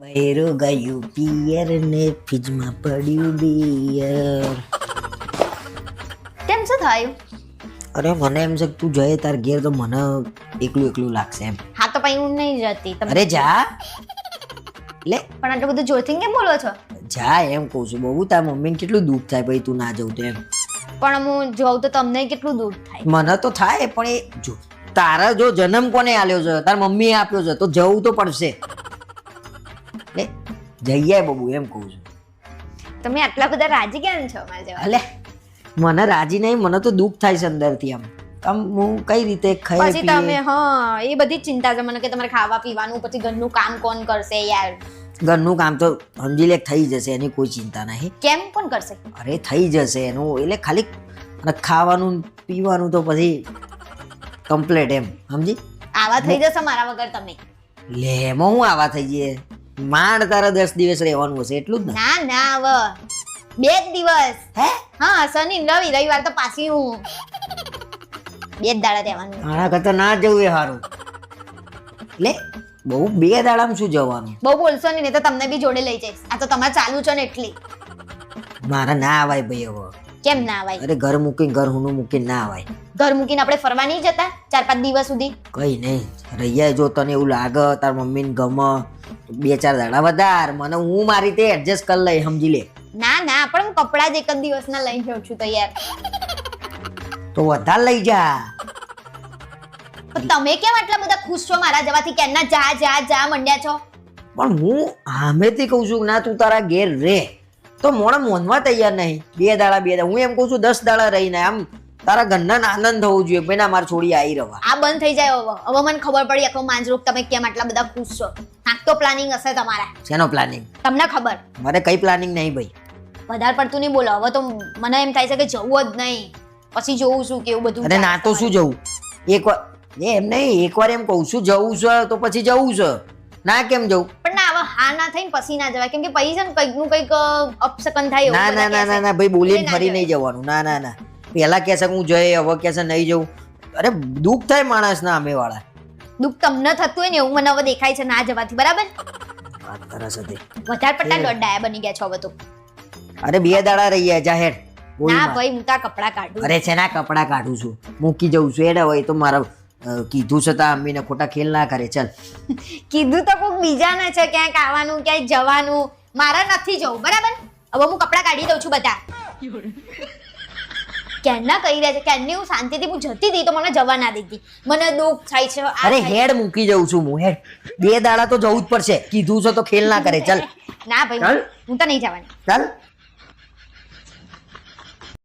બૈરું ગયું પિયર ને ફ્રીજમાં પડ્યું બિયર કેમ શું થયું? અરે મને એમ છે કે તું જઈએ તાર ઘેર તો મને એકલું એકલું લાગશે એમ. હા તો પછી હું નહીં જતી. તમે અરે જા. લે. પણ આટલું બધું જોરથી કેમ બોલો છો? જા એમ કહું છું બહુ તાર મમ્મીને કેટલું દુઃખ થાય ભાઈ તું ના જવું તો એમ. પણ હું જોઉં તો તમને કેટલું દુઃખ થાય? મને તો થાય પણ એ જો તારા જો જન્મ કોને આલ્યો છે? તાર મમ્મીએ આપ્યો છે તો જવું તો પડશે. લે જઈએ બબુ એમ કહું છું. તમે આટલા બધા રાજી કેમ છો મારા જેવા? અલે મને રાજી નહીં મને તો દુઃખ થાય છે અંદરથી આમ. આમ હું કઈ રીતે ખાઈ પછી તમે હા એ બધી ચિંતા છે મને કે તમારે ખાવા પીવાનું પછી ઘરનું કામ કોણ કરશે યાર? ઘરનું કામ તો સમજી લે થઈ જશે એની કોઈ ચિંતા નહીં. કેમ કોણ કરશે? અરે થઈ જશે એનું એટલે ખાલી અને ખાવાનું પીવાનું તો પછી કમ્પ્લેટ એમ સમજી? આવા થઈ જશે મારા વગર તમે. લે એમાં હું આવા થઈ જઈએ? માંડ તારા દસ દિવસ રહેવાનું હશે એટલું જ ને? ના ના હવે. બે જ દિવસ. હે? હા શનિ ને રવિ રવિવાર તો પાછી હું. બે જ દાડા રહેવાનું. આના કરતા ના જવું એ સારું લે બહુ બે દાડામાં શું જવાનું? બહુ બોલશો નહીં નહીં તો તમને બી જોડે લઈ જઈશ. આ તો તમારે ચાલુ છે ને એટલી. મારા ના આવાય ભાઈ હવે. કેમ ના આવાય? અરે ઘર મૂકીને ઘર હું મૂકીને ના આવાય. ઘર મૂકીને આપણે ફરવા નહીં જતા? ચાર પાંચ દિવસ સુધી? કઈ નહીં. રહ્યા જો તને એવું લાગે તાર મમ્મીને ગમે બે ચાર દાડા વધાર મને હું મારી રીતે એડજસ્ટ કરી લઈ સમજી લે. ના ના પણ હું કપડાં જ એક જ દિવસના લઈ જાઉં છું તૈયાર. તો વધારે લઈ જા. પણ તમે કેમ આટલા બધા ખુશ છો મારા જવાથી? કેમના જા જા જા મંડ્યા છો? પણ હું હામેથી કહું છું ના તું તારા ઘેર રે. તો મોડા મોનવા તૈયાર નહીં. બે દાડા બે દાડા. હું એમ કહું છું દસ દાડા રહીને આમ તારા ઘરના આનંદ થવું જોઈએ ભાઈ ના મારી છોડી આવી રવા. આ બંધ થઈ જાય હવે. હવે મને ખબર પડી આખો માંજરૂપ તમે કેમ આટલા બધા ખુશ છો. કાંક તો પ્લાનિંગ હશે તમારા. શેનો પ્લાનિંગ તમને ખબર? મારે કઈ પ્લાનિંગ નહીં ભાઈ. વધારે પડતું નહીં બોલો. હવે તો મને એમ થાય છે કે જવું જ નહીં. પછી જોઉં છું કેવું બધું અરે ના તો શું જવું? એક વાર એમ નહીં એકવાર એમ કહું છું જવું છે તો પછી જવું છે. ના કેમ જવું? પણ ના હવે હા ના થઈને પછી ના જવાય. કેમ કે પછી છે ને કંઈકનું કંઈક અપસકન થાય ના ના ના ના ભાઈ બોલીને ફરી નહીં જવાનું. ના ના ના. પેલા કહેશે કે હું જઈ હવે કહેશે નહીં જવું. અરે દુઃખ થાય માણસના અમે વાળા દુઃખ તમને થતું હોય ને એવું મને હવે દેખાય છે ના જવાથી બરાબર? વાત વધારે પડતા દોડાયા બની ગયા છો હવે તો. અરે બે દાડા રહી ગયા જાહેર ના ભાઈ હું તા કપડા કાઢું. અરે છે ના કપડા કાઢું છું. મૂકી જઉં છું. એડા હોય તો મારા કીધું છે તા અમીને ખોટા ખેલ ના કરે. ચાલ. કીધું તો કોઈક બીજાને છે ક્યાંક આવવાનું ક્યાંય જવાનું. મારા નથી જવું બરાબર? હવે હું કપડા કાઢી દઉં છું બધા. ક્યારના કહી રહ્યા છે? ક્યારની હું શાંતિથી હું જતી હતી તો મને જવા ના દીધી મને દુઃખ થાય છે અરે હેડ મૂકી જઉં છું હું હેડ. બે દાડા તો જવું જ પડશે. કીધું છે તો ખેલ ના કરે. ચાલ. ના ભાઈ હું તો નહીં જવાની. ચાલ.